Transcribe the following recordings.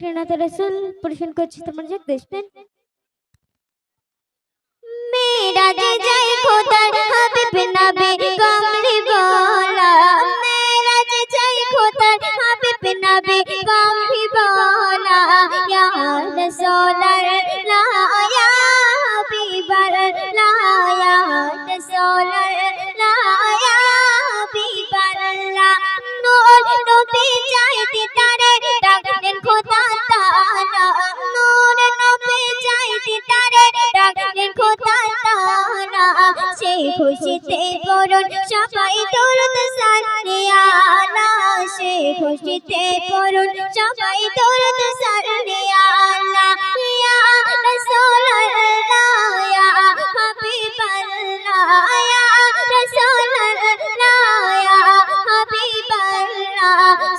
ফকরনাথ রসুল পরিবেশন করছি তোমার যে দেখবেন मेरा जे जय खुदा हबीब नबी कमली बोला मेरा जे जय खुदा हबीब नबी कमली बोला या रसूल খুশিতে করুন সবাই দরুদ সালিয়ালা সেই খুশিতে করুন সবাই দরুদ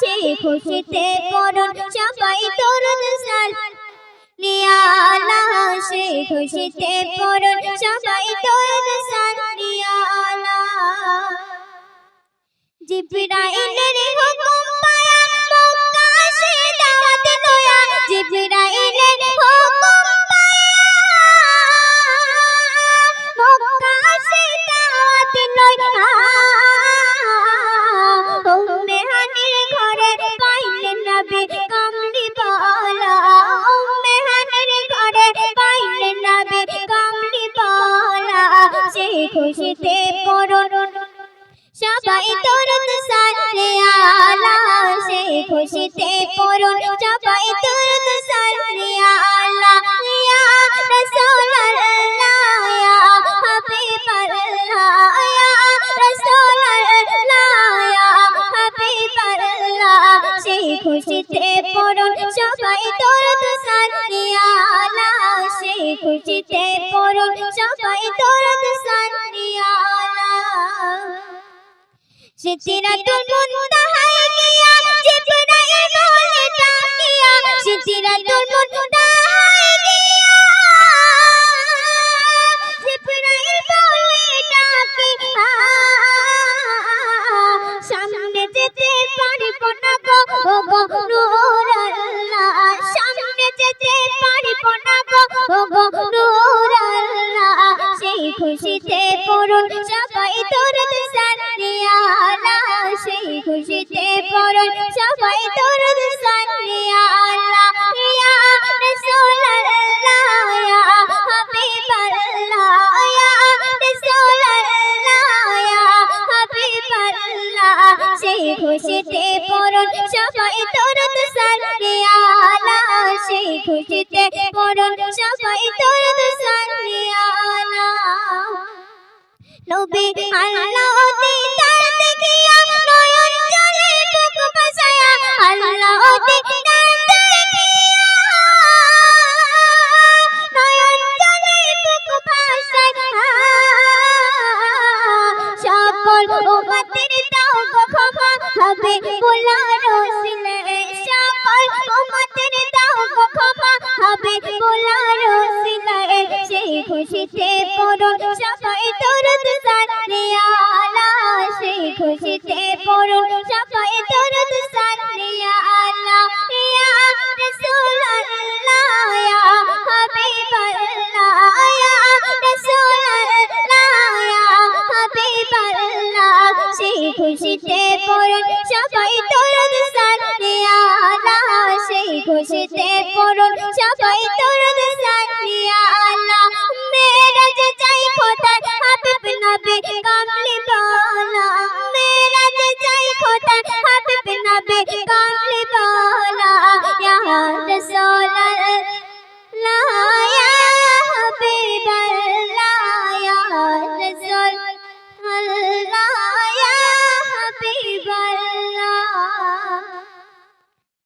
সেই খুশিতে করুন সবাই দরুদ সালিয়ালা নিয়ালা সে খুশিতে পড়ুন সবাই তোর সানিয়ালা জিবরাইলের হুকুম পায়া মক্কা সে দাওয়াত লয়া জিবরাইলের হুকুম পায়া মক্কা সে দাওয়াত সে খুশিতে পড়ুন সবাই দরুদ সালে আলা সে খুশিতে পড়ুন সবাই দরুদ সালে আলা ইয়া রাসূলুল্লাহ, ইয়া হাবিবাল্লাহ, ইয়া রাসূলুল্লাহ ইয়া হাবিবাল্লাহ, সে খুশিতে পড়ুন সবাই সিদরাতুল মুনতাহায় গিয়া জিবরাইল বলে ডাকিয়া সিদরাতুল মুনতাহায় গিয়া জিবরাইল বলে ডাকিয়া সামনে যেতে পারিব না গো ও গো নূর আল্লাহ। সামনে যেতে পারিব না গো ও গো সবাই দরুদ ইয়া রাসূলুল্লাহ ইয়া ইয়া রাসূলুল্লাহ ইয়া সালিয়ালা নবী আল্লাহ সকল উম্মতের দাও ক্ষমা হবে বলার রসিলে। সকল দাও ক্ষমা হবে রসিলে। সেই খুশিতে পড়ুন সবাই সেই খুশিতে পড়ুন সবাই খুশিতে পড়ুন সবাই দরুদ সালিয়ালা সেই খুশিতে পড়ুন সবাই